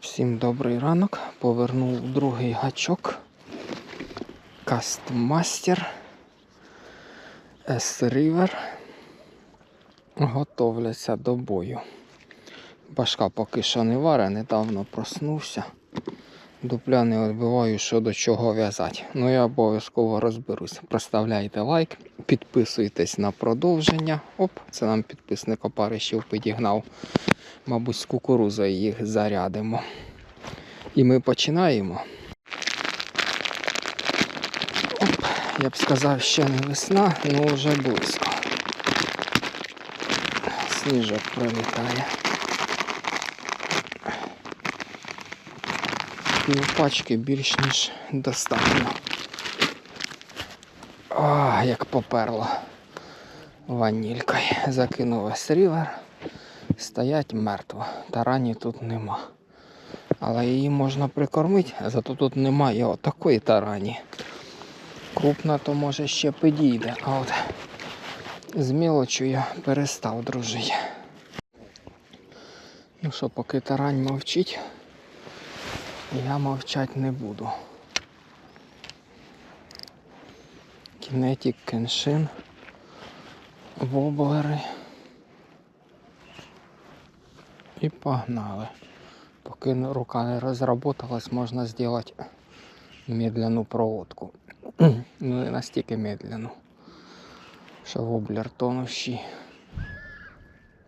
Всім добрий ранок. Повернув другий гачок. Кастмастер. S-River. Готовляться до бою. Башка поки що не варе, недавно проснувся. Дупля не відбиваю, що до чого в'язати. Ну я обов'язково розберусь. Проставляйте лайк, підписуйтесь на продовження. Оп, це нам підписник опарищів підігнав. Мабуть, з кукурузою їх зарядимо. І ми починаємо. Оп, я б сказав, ще не весна, але вже близько. Сніжок прилітає. Півпачки більш ніж достатньо. А, як поперло ванількою. Закинув весь рівер. Стоять мертво. Тарані тут нема. Але її можна прикормити, зато тут немає отакої тарані. Крупна то може ще підійде, а от з мілочю я перестав дружити. Ну що, поки тарань мовчить, я мовчать не буду. Кінетік, кеншин, воблери. І погнали. Поки рука не розработалась, можна зробити медленну проводку. ну не настільки медленну. Що воблер тонущий.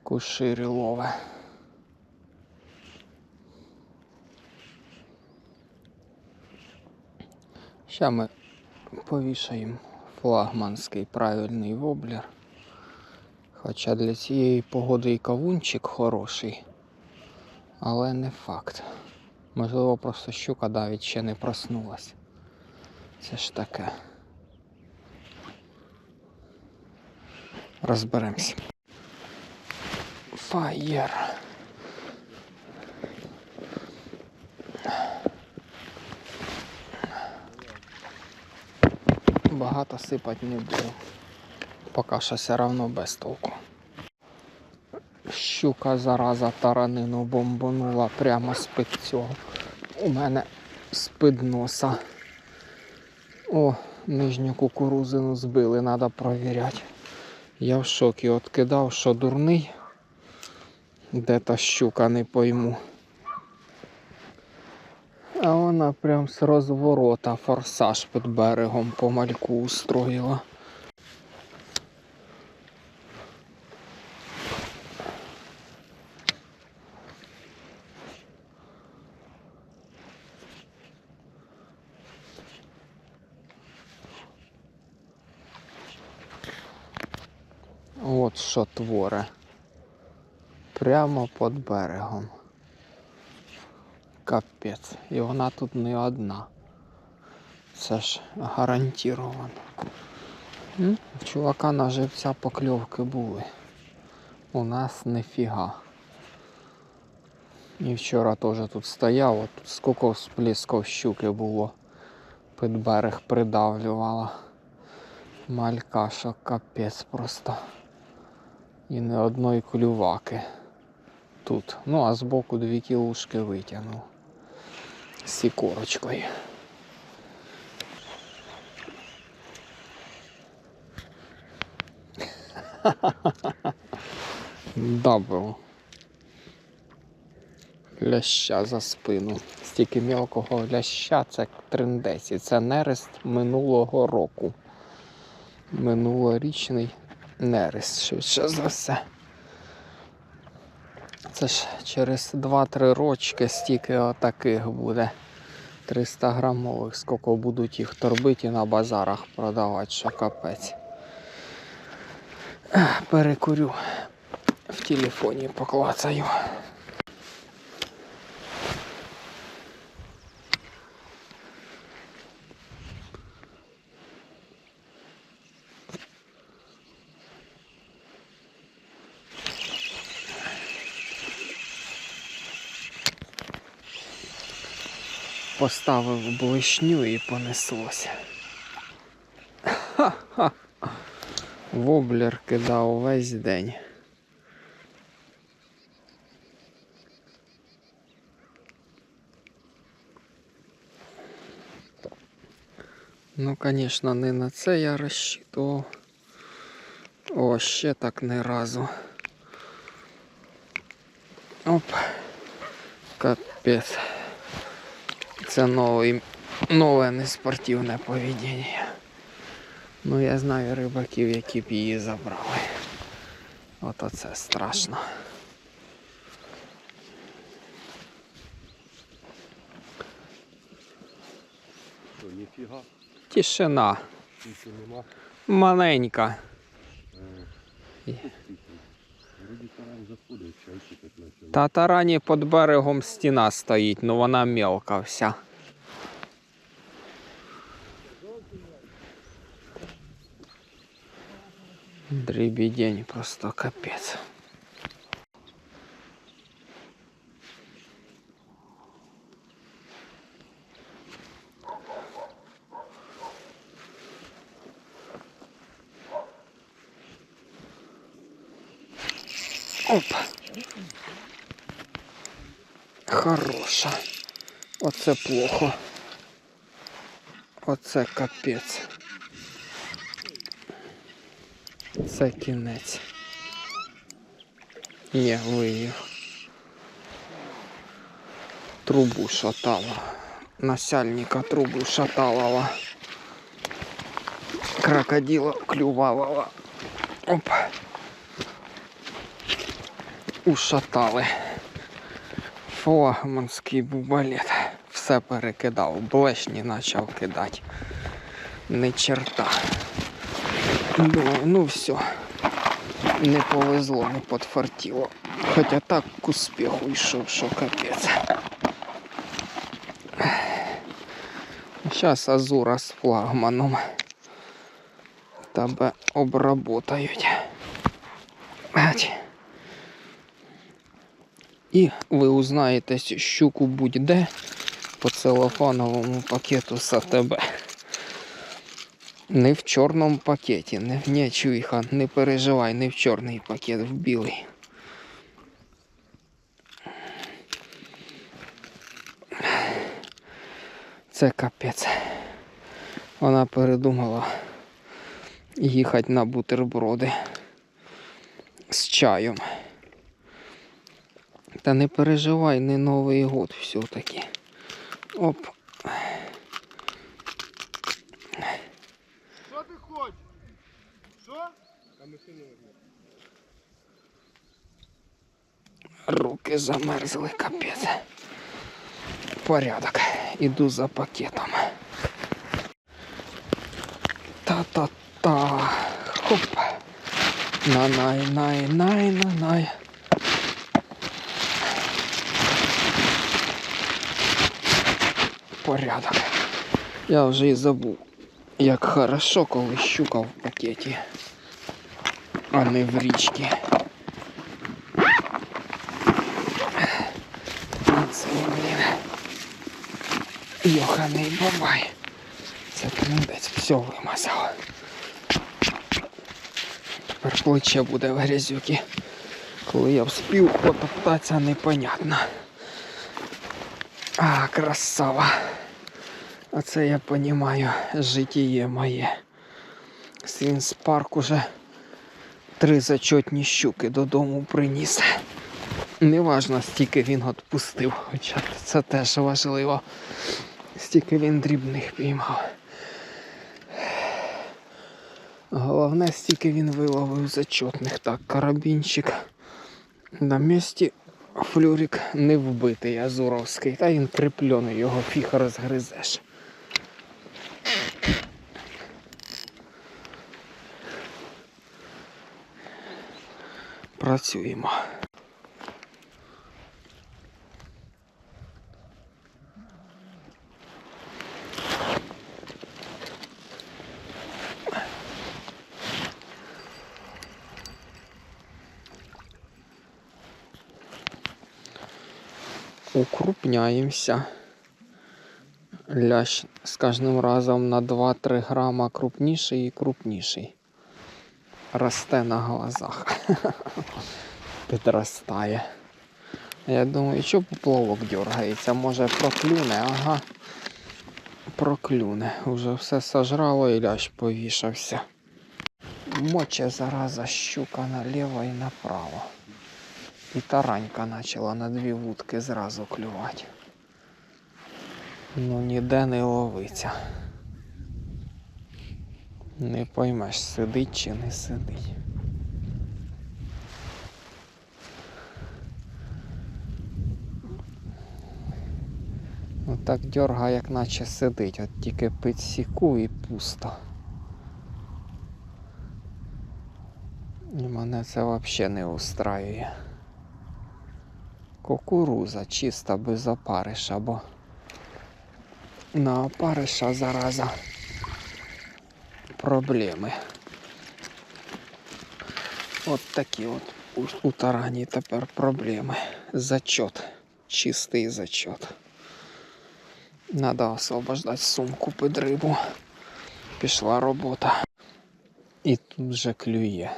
Кушири лове. Ща ми повішаємо флагманський правильний воблер. Хоча для цієї погоди і кавунчик хороший, але не факт. Можливо, просто щука навіть ще не проснулась. Це ж таке. Розберемось. Фаєр. Багато сипати не буду. Поки що все одно без толку. Щука зараза таранину бомбанула прямо з-під цього. У мене з-під носа. О, нижню кукурузину збили, треба провіряти. Я в шокі от що дурний. Де та щука, не пойму. А вона прям з розворота форсаж під берегом по мальку устроїла. От що творе. Прямо під берегом. Капець. І вона тут не одна. Це ж гарантіровано. В чувака на живця покльовки були. У нас нефіга. І вчора теж тут стояв, от скільки сплесків щуки було. Під берег придавлювала. Малька, що капець просто. І не одної клюваки тут. Ну, а збоку дві кілушки витягнув. Сікорочкою. Дабл. Ляща за спину. Стільки мілкого ляща це триндесі. Це нерест минулого року. Минулорічний нерест, швидше за все. Це ж через 2-3 рочки стільки отаких буде. 300 грамових, скільки будуть їх торбити і на базарах продавати, що капець. Перекурю в телефоні поклацаю. поставив блишню і понеслося. Ха-ха! Воблер кидав весь день. Ну, звісно, не на це я розчитував. О, ще так не разу. Оп, капець. Це новий, нове неспортивне поведіння. Ну, я знаю рибаків, які б її забрали. Ото це страшно. Ніфіга, Тишина. Маленька. Та тарані під берегом стіна стоїть, ну вона мелка вся. Дрібідень просто капець. Опа. Хороша. Оце плохо. Оце капець. Це кінець. Ні, виїв. Трубу шатала. Насяльника трубу шаталова. Крокодила клювалова. Оп. Ушатали. Флагманський бубалет. Все перекидав. Блешні почав кидати. Не черта. Думаю, ну все. Не повезло, не подфартило. Хоча так к успіху йшов, що капець. Зараз Азура з флагманом тебе обработають. І ви узнаєте цю щуку будь-де по целофановому пакету САТБ. Не в чорному пакеті, не в ні, чуйха, не переживай, не в чорний пакет, в білий. Це капець. Вона передумала їхати на бутерброди з чаєм. Та не переживай, не Новий год все-таки. Оп. Що ти хочеш? Що? Руки замерзли, капець. Порядок. Іду за пакетом. Та-та-та. Хоп. На-най, Порядок. Я вже і забув, як хорошо, коли щука в пакеті, а не в річці. Це, блін. Йоханий бабай. Це трендець все вимазав. Тепер плече буде в грязюки. Коли я вспів потоптатися, непонятно. А, красава. Оце я понімаю житіє моє. Свінс парк уже три зачотні щуки додому приніс. Неважно, стільки він відпустив, хоча це теж важливо. Стільки він дрібних піймав. Головне, стільки він виловив зачотних. Так, карабінчик на місці. Флюрик не вбитий азуровський, та він креплений, його фіг розгризеш. Працюємо. Укрупняємося. Лящ з кожним разом на 2-3 грама крупніший і крупніший. Росте на глазах. Підростає. Я думаю, що поплавок дергається, може проклюне, ага. проклюне. Уже все сожрало і лящ повішався. Моче зараза щука наліво і направо. І таранька почала на дві вудки зразу клювати. Ну ніде не ловиться. Не поймеш, сидить чи не сидить. Отак дьорга, як наче сидить, от тільки підсіку і пусто. І мене це взагалі не устраює. Кукуруза чиста без опариша, бо на опариша зараза проблеми. От такі от у, тарані тепер проблеми. Зачот. Чистий зачот. Надо освобождать сумку під рибу. Пішла робота. І тут вже клює.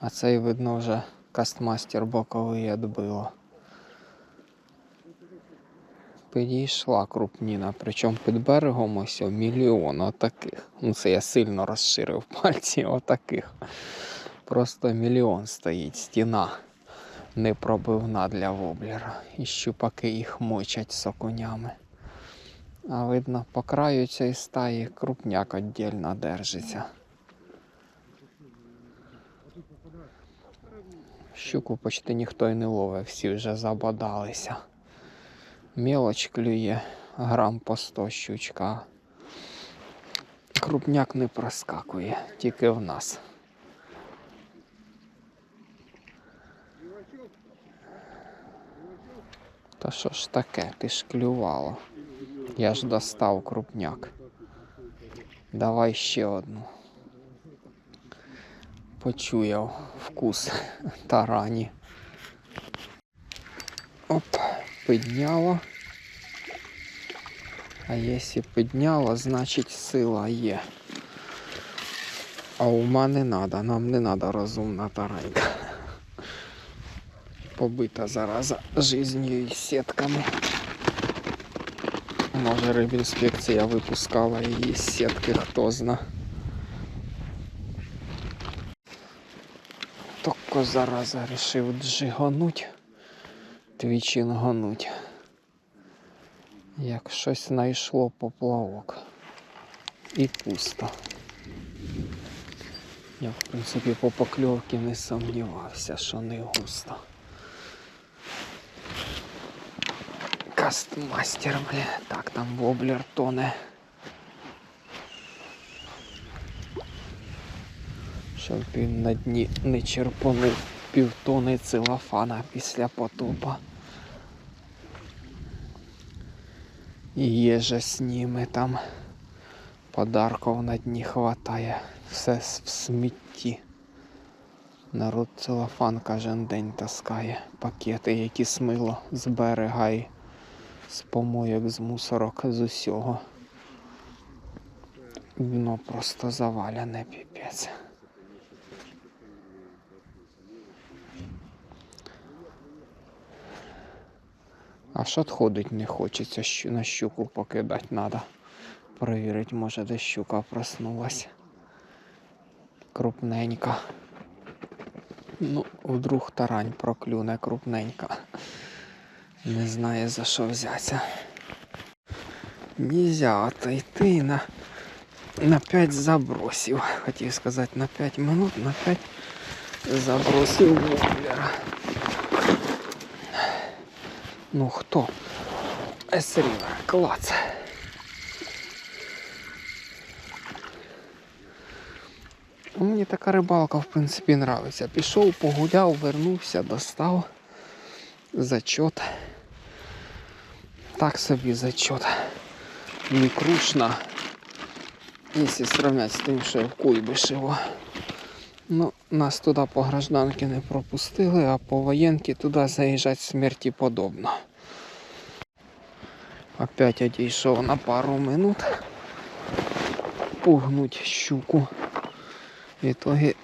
А цей, видно, вже кастмастер боковий відбило. Підійшла крупніна, причому під берегом ось о, мільйон отаких. Ну це я сильно розширив пальці отаких. Просто мільйон стоїть, стіна непробивна для воблера. І щупаки їх мочать сокунями. А видно, по краю цієї стаї крупняк віддільно держиться. Щуку почти ніхто й не ловить, всі вже забодалися. Мелоч клює, грам по 100 щучка. Крупняк не проскакує, тільки в нас. Та що ж таке, ти ж клювало. Я ж достав крупняк. Давай ще одну. Почуяв вкус тарані. Оп, підняло. А якщо підняло, значить сила є. А ума не надо, нам не надо розумна таранька. Побита зараза жизнью і сітками. Може рибінспекція випускала її з сітки, хто зна. Тільки зараза рішив джигануть, твічингонуть. Як щось знайшло поплавок. І пусто. Я, в принципі, по покльовці не сумнівався, що не густо. Кастмастер, бля. Так, там воблер тоне. Щоб він на дні не черпанув півтони целофана після потопа. І їжа сніме там. Подарков на дні хватає. Все в смітті. Народ целофан кожен день таскає. Пакети, які смило з берега і з помойок, з мусорок, з усього. Дно просто заваляне піпець. А що ходить не хочеться, на щуку покидати треба. Провірити, може, де щука проснулась. Крупненька. Ну, вдруг тарань проклюне крупненька. Не знає за що взятися. Нельзя отойти на, на 5 забросів. Хотів сказати на 5 минут, на 5 забросів воблера. Ну хто? Есрівер, клац. Мені така рибалка, в принципі, нравиться. Пішов, погуляв, вернувся, достав зачот. Так собі зачот. Не крушна. Якщо сравнять з тим, що я в Куйбишево. Ну, нас туди по гражданки не пропустили, а по воєнки туди заїжджати смерті подобно. Опять одійшов на пару минут. Пугнуть щуку. В ітогі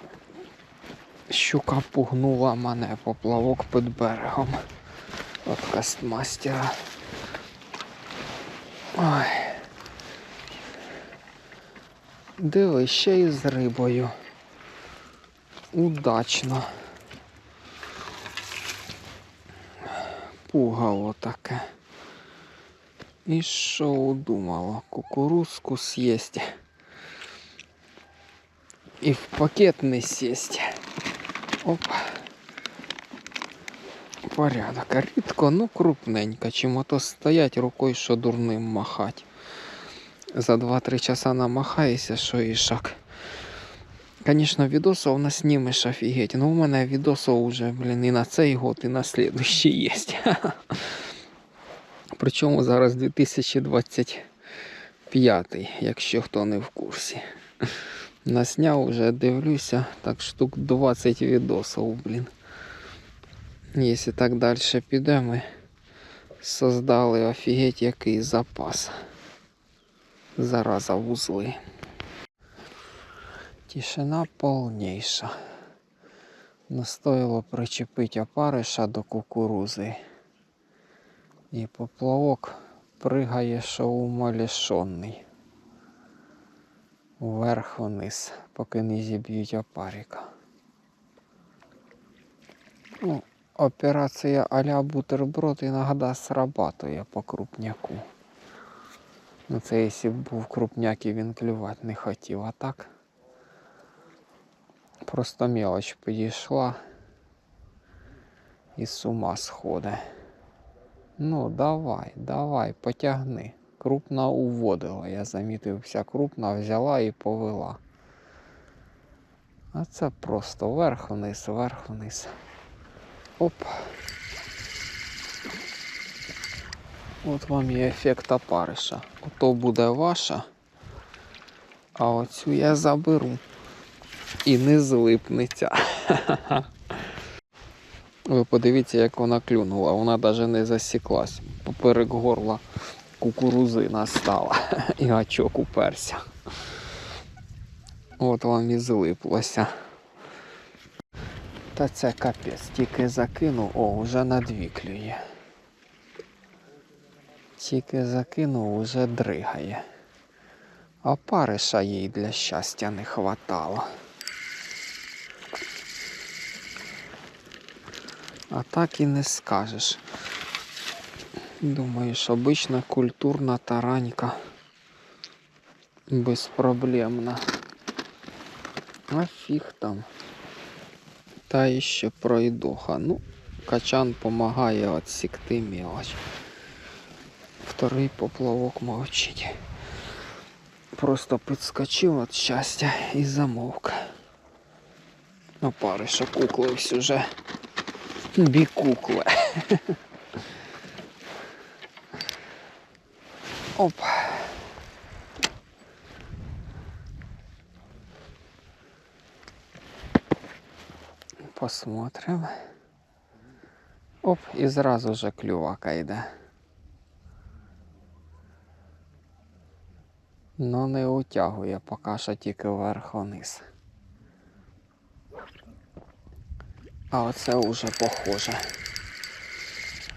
щука пугнула мене поплавок під берегом. От кастмастера. Ой. Диви, ще й з рибою. Удачно. Пугало таке. І що удумало? Кукурузку съесть. І в пакет не сесть. Опа. Порядок. Рідко, ну крупненько. Чим то стоять рукою, що дурним махать. За 2-3 часа намахаєшся, що і шаг. Конечно, відосов наснімеш офігеть. Ну, у мене відосов уже, блін, і на цей год, і на слідущий є. Причому зараз 2025, якщо хто не в курсі. Насняв уже, дивлюся, так штук 20 відосов, блін. Якщо так далі піде, ми создали офігеть який запас. Зараза вузли. Тишина повніша. Настоїло причепити опариша до кукурузи. І поплавок пригає, що умалішонний. Вверх вниз, поки не зіб'ють опарика. Ну, операція а-ля бутерброд іноді срабатує по крупняку. Ну це якщо б був крупняк і він клювати не хотів, а так. Просто мелоч підійшла і з ума сходить. Ну, давай, давай, потягни. Крупна уводила. Я замітив, вся крупна взяла і повела. А це просто вверх-вниз, вверх-вниз. Оп. От вам і ефект опариша. Ото буде ваша, а оцю я заберу. І не злипнеться. Ви подивіться, як вона клюнула. Вона навіть не засіклась. Поперек горла кукурузи настала. І гачок уперся. От вам і злиплося. Та це капець, тільки закинув, о, вже на дві клює. Тільки закинув, уже дригає. А париша їй для щастя не хватало. А так і не скажеш. Думаєш, обична культурна таранька. Безпроблемна. А фіг там. Та іще пройдоха. Ну, качан помагає отсікти мелочь. Вторий поплавок мовчить. Просто підскочив від щастя і замовк. Опариша куклився уже. Бікукле. Оп. Посмотрим. Оп, і зразу же клювака йде. Ну не утягує, поки що тільки вверх-вниз. А оце уже похоже.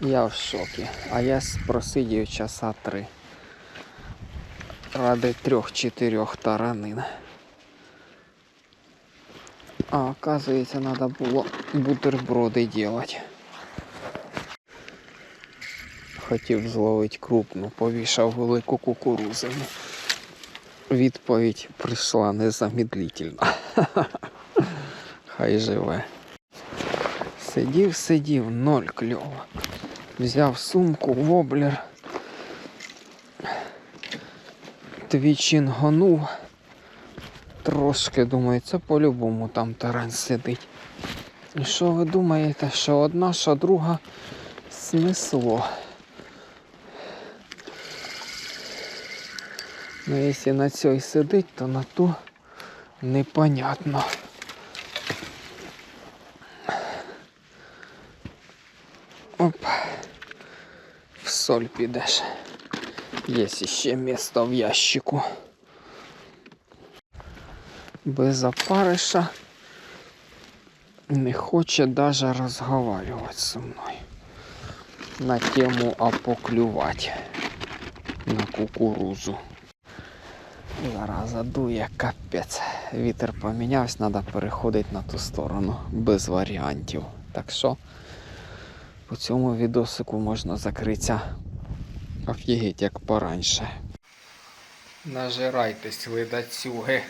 Я в шокі. А я просидів часа три. Ради трьох-чотирьох таранин. А оказується, треба було бутерброди робити. Хотів зловити крупну, повішав велику кукурузину. Відповідь прийшла незамедлительно. Хай живе. Сидів, сидів, ноль кльово. Взяв сумку, воблер. Твічин гонув. Трошки думаю, це по-любому там тарань сидить. І що ви думаєте, що одна, що друга снесло? Ну, якщо на цій сидить, то на ту непонятно. Оп. В соль підеш. Є ще місто в ящику. Без опариша не хоче даже розговаривати зі мною на тему а поклювати на кукурузу. Зараза дує капець. Вітер помінявся, треба переходити на ту сторону без варіантів. Так що по цьому відосику можна закритися офігеть як пораньше. Нажирайтесь, ледацюги.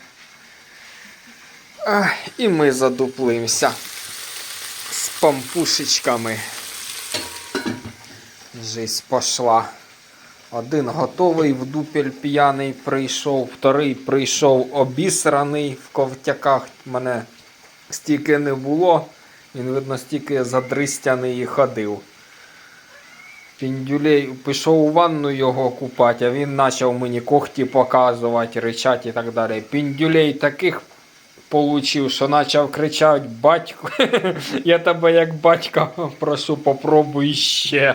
Ах, і ми задуплимося з пампушечками. Жизнь пошла. Один готовий в дупель п'яний прийшов, вторий прийшов обісраний в ковтяках. Мене стільки не було. Він, видно, стільки задристяний і ходив. Піндюлей пішов у ванну його купати, а він почав мені когті показувати, ричати і так далі. Піндюлей таких получив, що почав кричати батько, я тебе як батька прошу, попробуй ще.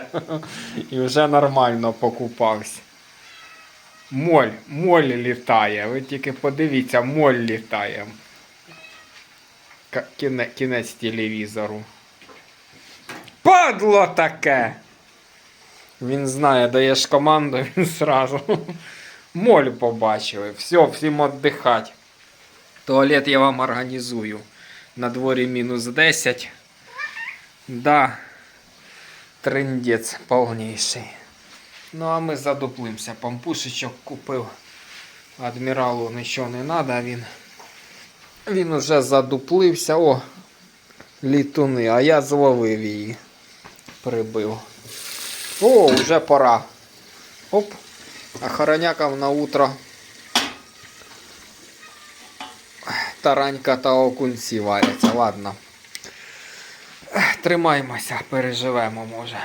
І вже нормально покупався. Моль, моль літає. Ви тільки подивіться, моль літає. Кіне, кінець телевізору. Падло таке! Він знає, даєш команду, він зразу. Моль побачили. Все, всім віддихати. Туалет я вам організую. На дворі мінус 10. Да. Трендець повніший. Ну, а ми задуплимося. Пампушечок купив. Адміралу нічого не треба, він. Він уже задуплився. О, літуни, а я зловив її. Прибив. О, вже пора. Оп. А на утро таранька та окунці варяться. Ладно. Тримаймося, переживемо, може.